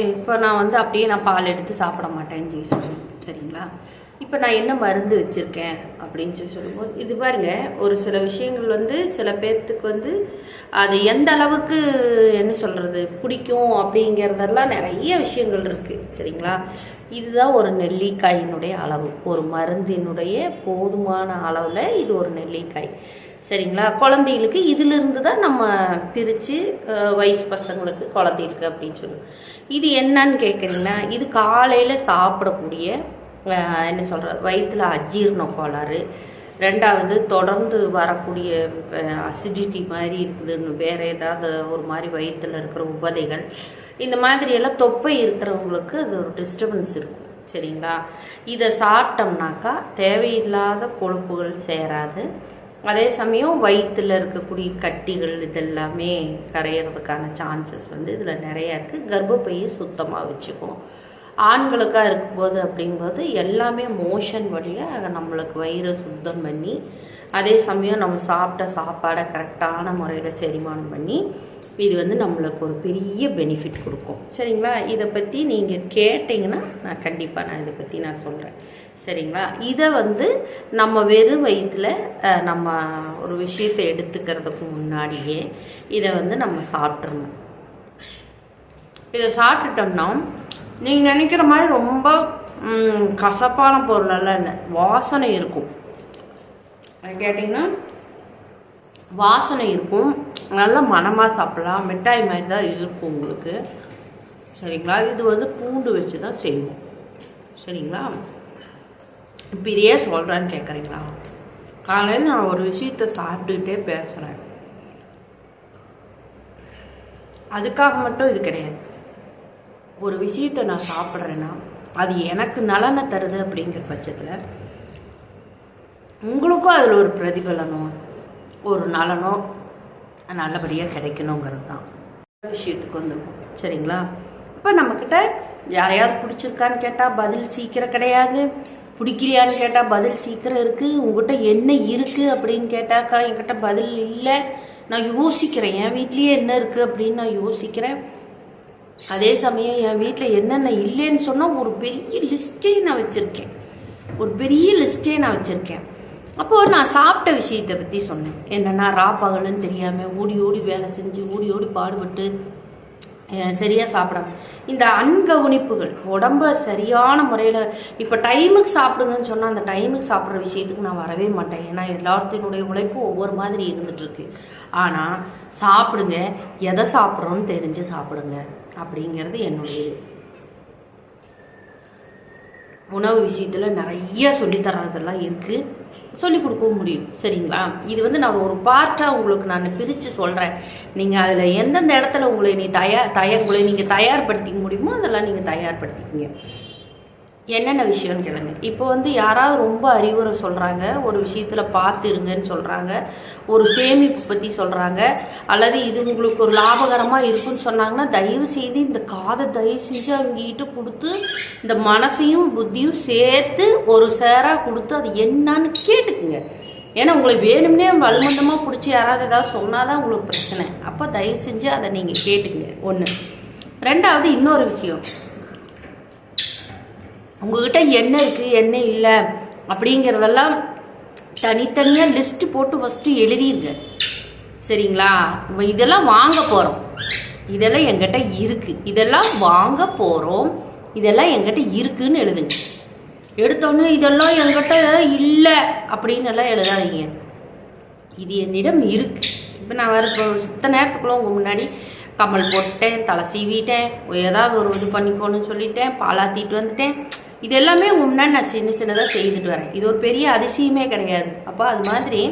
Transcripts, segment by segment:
இப்போ நான் வந்து அப்படியே நான் பால் எடுத்து சாப்பிட மாட்டேன் சொல்லி சரிங்களா? இப்போ நான் என்ன மருந்து வச்சுருக்கேன் அப்படின்னு சொல்லி சொல்லும்போது இது பாருங்க ஒரு சில விஷயங்கள் வந்து சில பேர்த்துக்கு வந்து அது எந்த அளவுக்கு என்ன சொல்கிறது பிடிக்கும் அப்படிங்கிறதெல்லாம் நிறைய விஷயங்கள் இருக்குது சரிங்களா? இதுதான் ஒரு நெல்லிக்காயினுடைய அளவு. ஒரு மருந்தினுடைய போதுமான அளவில் இது ஒரு நெல்லிக்காய் சரிங்களா? குழந்தைகளுக்கு இதிலிருந்து தான் நம்ம பிரித்து வயசு பசங்களுக்கு குழந்தைகளுக்கு அப்படின்னு சொல்லுவோம். இது என்னன்னு கேட்குறீங்கன்னா இது காலையில் சாப்பிடக்கூடிய என்ன சொல்கிற வயிற்றில் அஜீரண கோளாறு. ரெண்டாவது தொடர்ந்து வரக்கூடிய அசிடிட்டி மாதிரி இருக்குதுன்னு வேறு ஏதாவது ஒரு மாதிரி வயிற்றில் இருக்கிற உபதைகள். இந்த மாதிரியெல்லாம் தொப்பை இருக்கிறவங்களுக்கு அது ஒரு டிஸ்டர்பன்ஸ் இருக்கும். சரிங்களா? இதை சாப்பிட்டோம்னாக்கா தேவையில்லாத கொழுப்புகள் சேராது. அதே சமயம் வயிற்றில் இருக்கக்கூடிய கட்டிகள் இதெல்லாமே கரையிறதுக்கான சான்சஸ் வந்து இதில் நிறையா இருக்குது கர்ப்பப்பையை சுத்தமாக வச்சுக்கும் ஆண்களுக்காக இருக்கும்போது அப்படிங்கும்போது எல்லாமே மோஷன் வழியாக நம்மளுக்கு வயிறை சுத்தம் பண்ணி அதே சமயம் நம்ம சாப்பிட்ட சாப்பாடை கரெக்டான முறையில் செரிமானம் பண்ணி இது வந்து நம்மளுக்கு ஒரு பெரிய பெனிஃபிட் கொடுக்கும். சரிங்களா? இதை பற்றி நீங்கள் கேட்டிங்கன்னா நான் கண்டிப்பாக நான் இதை பற்றி நான் சொல்கிறேன் சரிங்களா? இதை வந்து நம்ம வெறும் வயிற்றில் நம்ம ஒரு விஷயத்தை எடுத்துக்கிறதுக்கு முன்னாடியே இதை வந்து நம்ம சாப்பிட்றணும் இதை சாப்பிட்டுட்டோம்னா நீங்கள் நினைக்கிற மாதிரி ரொம்ப கசப்பான பொருளெல்லாம் இல்லை. வாசனை இருக்கும். அது கேட்டிங்கன்னா வாசனை இருக்கும். நல்ல மணமாக சாப்பிடலாம். மிட்டாய் மாதிரி தான் இருக்கும் உங்களுக்கு. சரிங்களா? இது வந்து பூண்டு வச்சு தான் செய்வோம். சரிங்களா? இப்போ இதையே சொல்கிறேன்னு கேட்குறீங்களா காலையில் நான் ஒரு விஷயத்த சாப்பிட்டுக்கிட்டே பேசுகிறேன் அதுக்காக மட்டும் இது கிடையாது. ஒரு விஷயத்தை நான் சாப்பிட்றேன்னா அது எனக்கு நலனை தருது அப்படிங்கிற பட்சத்தில் உங்களுக்கும் அதில் ஒரு பிரதிபலனோ ஒரு நலனோ நல்லபடியாக கிடைக்கணுங்கிறது தான் விஷயத்துக்கு வந்துருக்கும். சரிங்களா? இப்போ நம்மக்கிட்ட யாரையாவது பிடிச்சிருக்கான்னு கேட்டால் பதில் சீக்கிரம் கிடையாது. பிடிக்கலையான்னு கேட்டால் பதில் சீக்கிரம் இருக்குது உங்ககிட்ட என்ன இருக்குது அப்படின்னு கேட்டாக்கா என்கிட்ட பதில் இல்லை. நான் யோசிக்கிறேன். என் வீட்லேயே என்ன இருக்குது அப்படின்னு நான் யோசிக்கிறேன். அதே சமயம் என் வீட்டில் என்னென்ன இல்லைன்னு சொன்னால் ஒரு பெரிய லிஸ்ட்டே நான் வச்சுருக்கேன். ஒரு பெரிய லிஸ்ட்டே நான் வச்சுருக்கேன். அப்போது நான் சாப்பிட்ட விஷயத்தை பற்றி சொன்னேன். என்னென்னா ரா பகலுன்னு தெரியாமல் ஓடி ஓடி வேலை செஞ்சு ஓடி ஓடி பாடுபட்டு சரியாக சாப்பிடாம. இந்த அன்கவனிப்புகள் உடம்ப சரியான முறையில் இப்போ டைமுக்கு சாப்பிடுங்கன்னு சொன்னால் அந்த டைமுக்கு சாப்பிட்ற விஷயத்துக்கு நான் வரவே மாட்டேன். ஏன்னா எல்லாத்தினுடைய உழைப்பும் ஒவ்வொரு மாதிரி இருந்துகிட்ருக்கு ஆனால் சாப்பிடுங்க. எதை சாப்பிட்றோன்னு தெரிஞ்சு சாப்பிடுங்க. அப்படிங்கிறது என்னுடைய இது. உணவு விஷயத்தில் நிறைய சொல்லித்தரதெல்லாம் இருக்குது சொல்லி கொடுக்கவும் முடியும். சரிங்களா? இது வந்து நான் ஒரு பார்ட்டாக உங்களுக்கு நான் பிரித்து சொல்கிறேன் நீங்கள் அதில் எந்தெந்த இடத்துல உங்களை நீ தயார் தயார் உங்களை நீங்கள் தயார்படுத்திக்க முடியுமோ அதெல்லாம் நீங்கள் தயார்படுத்திக்கிங்க. என்னென்ன விஷயம்னு கேளுங்க. இப்போ வந்து யாராவது ரொம்ப அறிவுரை சொல்கிறாங்க ஒரு விஷயத்தில் பார்த்து இருங்கன்னு சொல்கிறாங்க ஒரு சேமிப்பு பற்றி சொல்கிறாங்க அல்லது இது உங்களுக்கு ஒரு லாபகரமாக இருக்குன்னு சொன்னாங்கன்னா தயவு செய்து இந்த காதை தயவு செஞ்சு அவங்ககிட்ட கொடுத்து இந்த மனசையும் புத்தியும் சேர்த்து ஒரு சேராக கொடுத்து அது என்னன்னு கேட்டுக்குங்க. ஏன்னா உங்களுக்கு வேணும்னே வலுமந்தமாக பிடிச்சி யாராவது ஏதாவது சொன்னால் தான் உங்களுக்கு பிரச்சனை. அப்போ தயவு செஞ்சு அதை நீங்கள் கேட்டுக்குங்க. ஒன்று ரெண்டாவது இன்னொரு விஷயம். உங்ககிட்ட என்ன இருக்குது என்ன இல்லை அப்படிங்கிறதெல்லாம் தனித்தனியாக லிஸ்ட்டு போட்டு ஃபஸ்ட்டு எழுதிருங்க. சரிங்களா? இதெல்லாம் வாங்க போகிறோம் இதெல்லாம் எங்கிட்ட இருக்குது இதெல்லாம் வாங்க போகிறோம் இதெல்லாம் எங்கிட்ட இருக்குன்னு எழுதுங்க. எடுத்தோன்னே இதெல்லாம் எங்கிட்ட இல்லை அப்படின்னு எல்லாம் எழுதாதீங்க. இது என்னிடம் இருக்குது இப்போ நான் வேறு இப்போ சித்த நேரத்துக்குள்ள உங்கள் முன்னாடி கமல் போட்டேன் தலை சீவிட்டேன் ஏதாவது ஒரு இது பண்ணிக்கோன்னு சொல்லிட்டேன் பாலாத்திட்டு வந்துட்டேன். இது எல்லாமே முன்னாடி நான் சின்ன சின்னதாக செய்துட்டு வரேன். இது ஒரு பெரிய அதிசயமே கிடையாது. அப்போ அது மாதிரி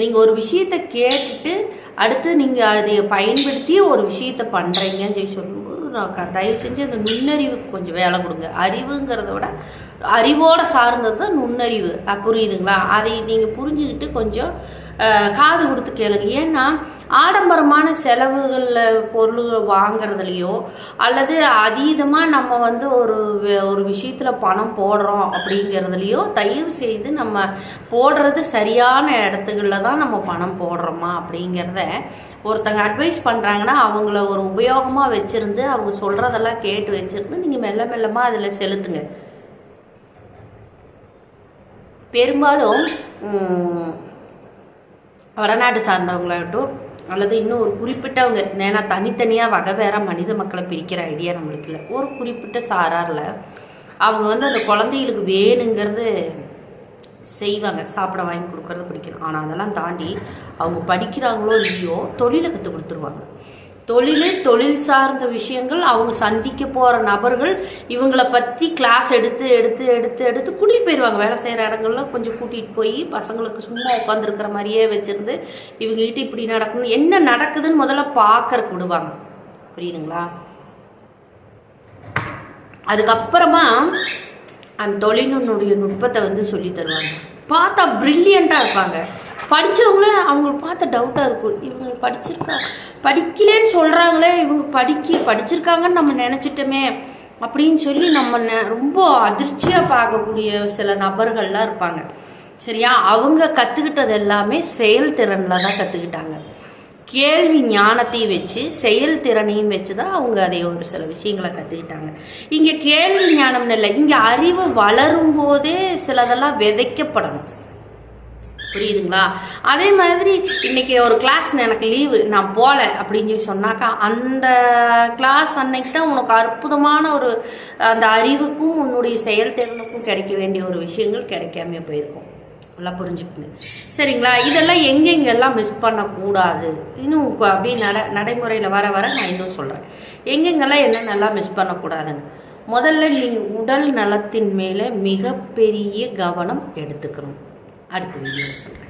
நீங்கள் ஒரு விஷயத்தை கேட்டுட்டு அடுத்து நீங்கள் அதை பயன்படுத்தி ஒரு விஷயத்தை பண்ணுறீங்கன்னு சொல்லி சொல்லும்போது நான் தயவு செஞ்சு அந்த நுண்ணறிவுக்கு கொஞ்சம் வேலை கொடுங்க. அறிவுங்கிறத விட அறிவோட சார்ந்தது தான் நுண்ணறிவு. புரியுதுங்களா? அதை நீங்கள் புரிஞ்சுக்கிட்டு கொஞ்சம் காது கொடுத்து கேளுங்க. ஏன்னா ஆடம்பரமான செலவுகளில் பொருள்கள் வாங்குறதுலையோ அல்லது அதீதமாக நம்ம வந்து ஒரு ஒரு விஷயத்தில் பணம் போடுறோம் அப்படிங்கிறதுலையோ தயவு செய்து நம்ம போடுறது சரியான இடத்துகளில் தான் நம்ம பணம் போடுறோமா அப்படிங்கிறத ஒருத்தங்க அட்வைஸ் பண்ணுறாங்கன்னா அவங்கள ஒரு உபயோகமாக வச்சுருந்து அவங்க சொல்கிறதெல்லாம் கேட்டு வச்சுருந்து நீங்கள் மெல்ல மெல்லமாக அதில் செலுத்துங்க. பெரும்பாலும் வடநாட்டு சார்ந்தவங்களாகட்டும் அல்லது இன்னும் ஒரு குறிப்பிட்டவங்க ஏன்னா தனித்தனியாக வகை வேற மனித மக்களை பிரிக்கிற ஐடியா நம்மளுக்கு இல்லை. ஒரு குறிப்பிட்ட சாராரில் அவங்க வந்து அந்த குழந்தைகளுக்கு வேணுங்கிறது செய்வாங்க. சாப்பிட வாங்கி கொடுக்கறது பிடிக்கணும். ஆனால் அதெல்லாம் தாண்டி அவங்க படிக்கிறாங்களோ இல்லையோ தொழிலை கற்றுக் கொடுத்துருவாங்க. தொழில் தொழில் சார்ந்த விஷயங்கள் அவங்க சந்திக்க போகிற நபர்கள் இவங்களை பற்றி கிளாஸ் எடுத்து எடுத்து எடுத்து எடுத்து கூட்டிகிட்டு போயிடுவாங்க வேலை செய்கிற இடங்கள்ல கொஞ்சம் கூட்டிகிட்டு போய் பசங்களுக்கு சும்மா உட்காந்துருக்கிற மாதிரியே வச்சுருந்து இவங்ககிட்ட இப்படி நடக்கணும் என்ன நடக்குதுன்னு முதல்ல பார்க்கறக்கு விடுவாங்க. புரியுதுங்களா? அதுக்கப்புறமா அந்த தொழிலினுடைய நுட்பத்தை வந்து சொல்லி தருவாங்க. பார்த்தா ப்ரில்லியண்ட்டாக இருப்பாங்க. படித்தவங்கள அவங்களுக்கு பார்த்த டவுட்டாக இருக்கும். இவங்க படிச்சிருக்கா படிக்கலேன்னு சொல்கிறாங்களே இவங்க படிக்க படிச்சிருக்காங்கன்னு நம்ம நினச்சிட்டோமே அப்படின்னு சொல்லி நம்ம நெ- ரொம்ப அதிர்ச்சியாக பார்க்கக்கூடிய சில நபர்கள்லாம் இருப்பாங்க. சரியா? அவங்க கற்றுக்கிட்டது எல்லாமே செயல்திறனில் தான் கற்றுக்கிட்டாங்க கேள்வி ஞானத்தையும் வச்சு செயல்திறனையும் வச்சு தான் அவங்க அதை ஒரு சில விஷயங்களை கற்றுக்கிட்டாங்க இங்கே கேள்வி ஞானம்னு இல்லை இங்கே அறிவு வளரும் போதே சிலதெல்லாம் விதைக்கப்படணும். புரியுதுங்களா? அதே மாதிரி இன்னைக்கு ஒரு கிளாஸ் எனக்கு லீவு நான் போகல அப்படின்னு சொல்லி சொன்னாக்கா அந்த கிளாஸ் அன்னைக்கு தான் உனக்கு அற்புதமான ஒரு அந்த அறிவுக்கும் உன்னுடைய செயல்திறனுக்கும் கிடைக்க வேண்டிய ஒரு விஷயங்கள் கிடைக்காம போயிருக்கும். நல்லா புரிஞ்சுக்கணும் சரிங்களா? இதெல்லாம் எங்கெங்கெல்லாம் மிஸ் பண்ணக்கூடாது? இன்னும் இப்போ அப்படியே நட நடைமுறையில் வர வர நான் இன்னும் சொல்கிறேன் எங்கெங்கெல்லாம் என்னென்னலாம் மிஸ் பண்ணக்கூடாதுன்னு? முதல்ல நீங்கள் உடல் நலத்தின் மேலே மிகப்பெரிய கவனம் எடுத்துக்கணும். அடுத்த வீடியோவில் சொல்கிறேன்